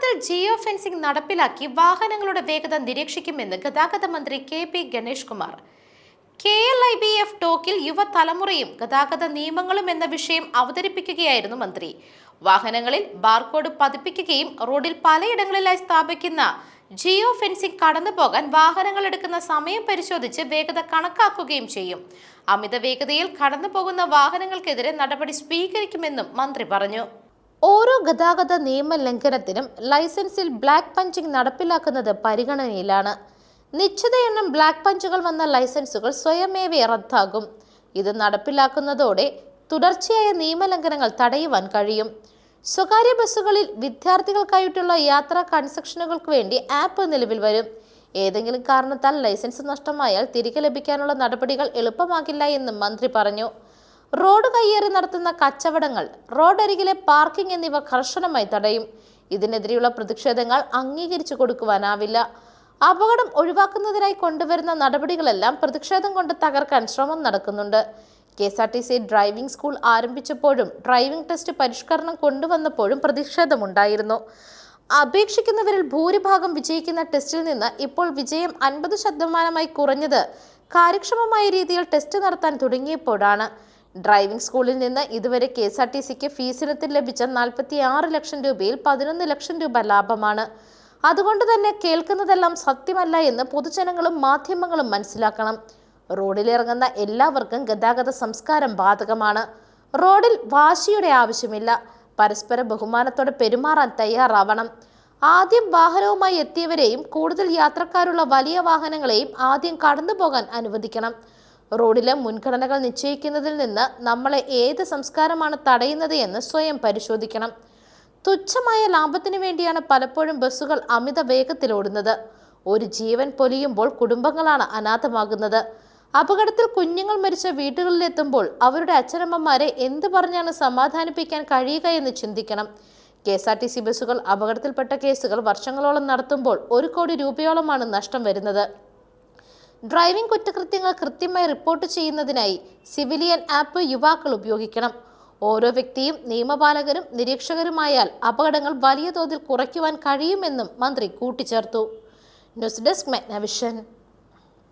കേരളത്തിൽ ജിയോ ഫെൻസിംഗ് നടപ്പിലാക്കി വാഹനങ്ങളുടെ വേഗത നിരീക്ഷിക്കുമെന്ന് ഗതാഗത മന്ത്രി K P Ganesh Kumar. K L I B F ടോക്കിൽ യുവതലമുറയും ഗതാഗത നിയമങ്ങളും എന്ന വിഷയം അവതരിപ്പിക്കുകയായിരുന്നു മന്ത്രി. വാഹനങ്ങളിൽ ബാർകോഡ് പതിപ്പിക്കുകയും റോഡിൽ പലയിടങ്ങളിലായി സ്ഥാപിക്കുന്ന ജിയോ ഫെൻസിംഗ് കടന്നു പോകാൻ വാഹനങ്ങൾ എടുക്കുന്ന സമയം പരിശോധിച്ച് വേഗത കണക്കാക്കുകയും ചെയ്യും. അമിത വേഗതയിൽ കടന്നു പോകുന്ന വാഹനങ്ങൾക്കെതിരെ നടപടി സ്വീകരിക്കുമെന്നും മന്ത്രി പറഞ്ഞു. ഓരോ ഗതാഗത നിയമ ലംഘനത്തിനും ലൈസൻസിൽ ബ്ലാക്ക് പഞ്ചിങ് നടപ്പിലാക്കുന്നത് പരിഗണനയിലാണ്. നിശ്ചിത എണ്ണം ബ്ലാക്ക് പഞ്ചുകൾ വന്ന ലൈസൻസുകൾ സ്വയമേവ റദ്ദാകും. ഇത് നടപ്പിലാക്കുന്നതോടെ തുടർച്ചയായ നിയമലംഘനങ്ങൾ തടയുവാൻ കഴിയും. സ്വകാര്യ ബസ്സുകളിൽ വിദ്യാർത്ഥികൾക്കായിട്ടുള്ള യാത്രാ കൺസെക്ഷനുകൾക്ക് വേണ്ടി ആപ്പ് നിലവിൽ വരും. ഏതെങ്കിലും കാരണത്താൽ ലൈസൻസ് നഷ്ടമായാൽ തിരികെ ലഭിക്കാനുള്ള നടപടികൾ എളുപ്പമാകില്ല എന്ന് മന്ത്രി പറഞ്ഞു. റോഡ് കയ്യേറി നടത്തുന്ന കച്ചവടങ്ങൾ റോഡരികിലെ പാർക്കിംഗ് എന്നിവ കർശനമായി തടയും. ഇതിനെതിരെയുള്ള പ്രതിഷേധങ്ങൾ അംഗീകരിച്ചു കൊടുക്കുവാനാവില്ല. അപകടം ഒഴിവാക്കുന്നതിനായി കൊണ്ടുവരുന്ന നടപടികളെല്ലാം പ്രതിഷേധം കൊണ്ട് തകർക്കാൻ ശ്രമം നടക്കുന്നുണ്ട്. K S R T C driving school ആരംഭിച്ചപ്പോഴും driving test പരിഷ്കരണം കൊണ്ടുവന്നപ്പോഴും പ്രതിഷേധമുണ്ടായിരുന്നു. അപേക്ഷിക്കുന്നവരിൽ ഭൂരിഭാഗം വിജയിക്കുന്ന ടെസ്റ്റിൽ നിന്ന് ഇപ്പോൾ വിജയം അൻപത് ശതമാനമായി കുറഞ്ഞത് കാര്യക്ഷമമായ രീതിയിൽ ടെസ്റ്റ് നടത്താൻ തുടങ്ങിയപ്പോഴാണ്. ഡ്രൈവിംഗ് സ്കൂളിൽ നിന്ന് ഇതുവരെ കെ എസ് ആർ ടി സിക്ക് ഫീസിനത്തിൽ ലഭിച്ച നാൽപ്പത്തി ആറ് ലക്ഷം രൂപയിൽ പതിനൊന്ന് ലക്ഷം രൂപ ലാഭമാണ്. അതുകൊണ്ട് തന്നെ കേൾക്കുന്നതെല്ലാം സത്യമല്ല എന്ന് പൊതുജനങ്ങളും മാധ്യമങ്ങളും മനസ്സിലാക്കണം. റോഡിലിറങ്ങുന്ന എല്ലാവർക്കും ഗതാഗത സംസ്കാരം ബാധകമാണ്. റോഡിൽ വാശിയുടെ ആവശ്യമില്ല. പരസ്പര ബഹുമാനത്തോടെ പെരുമാറാൻ തയ്യാറാവണം. ആദ്യം വാഹനവുമായി എത്തിയവരെയും കൂടുതൽ യാത്രക്കാരുള്ള വലിയ വാഹനങ്ങളെയും ആദ്യം കടന്നു പോകാൻ അനുവദിക്കണം. റോഡിലെ മുൻഗണനകൾ നിശ്ചയിക്കുന്നതിൽ നിന്ന് നമ്മളെ ഏത് സംസ്കാരമാണ് തടയുന്നത് എന്ന് സ്വയം പരിശോധിക്കണം. തുച്ഛമായ ലാഭത്തിന് വേണ്ടിയാണ് പലപ്പോഴും ബസ്സുകൾ അമിത വേഗത്തിലോടുന്നത് ഒരു ജീവൻ പൊലിയുമ്പോൾ കുടുംബങ്ങളാണ് അനാഥമാകുന്നത്. അപകടത്തിൽ കുഞ്ഞുങ്ങൾ മരിച്ച വീടുകളിലെത്തുമ്പോൾ അവരുടെ അച്ഛനമ്മമാരെ എന്ത് പറഞ്ഞാണ് സമാധാനിപ്പിക്കാൻ കഴിയുക എന്ന് ചിന്തിക്കണം. K S R T C ബസ്സുകൾ അപകടത്തിൽപ്പെട്ട കേസുകൾ വർഷങ്ങളോളം നടത്തുമ്പോൾ ഒരു കോടി രൂപയോളമാണ് നഷ്ടം വരുന്നത്. ഡ്രൈവിംഗ് കുറ്റകൃത്യങ്ങൾ കൃത്യമായി റിപ്പോർട്ട് ചെയ്യുന്നതിനായി സിവിലിയൻ ആപ്പ് യുവാക്കൾ ഉപയോഗിക്കണം. ഓരോ വ്യക്തിയും നിയമപാലകരും നിരീക്ഷകരുമായാൽ അപകടങ്ങൾ വലിയ തോതിൽ കുറയ്ക്കുവാൻ കഴിയുമെന്നും മന്ത്രി കൂട്ടിച്ചേർത്തു. News desk മെഗ്നവിഷൻ.